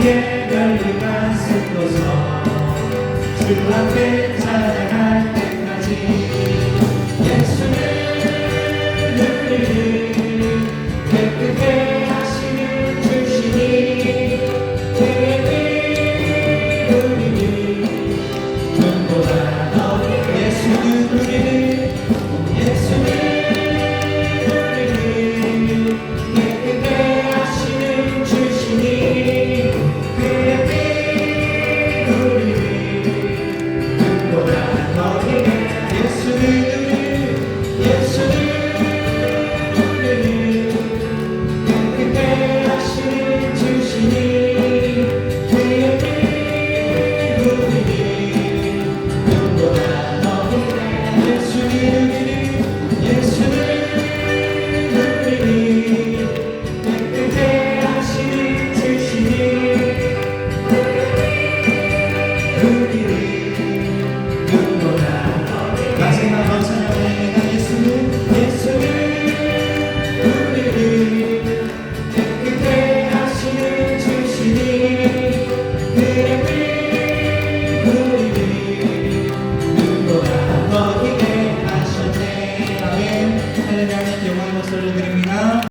위에 별류가 솟고서 주 앞에 찬양할 때까지.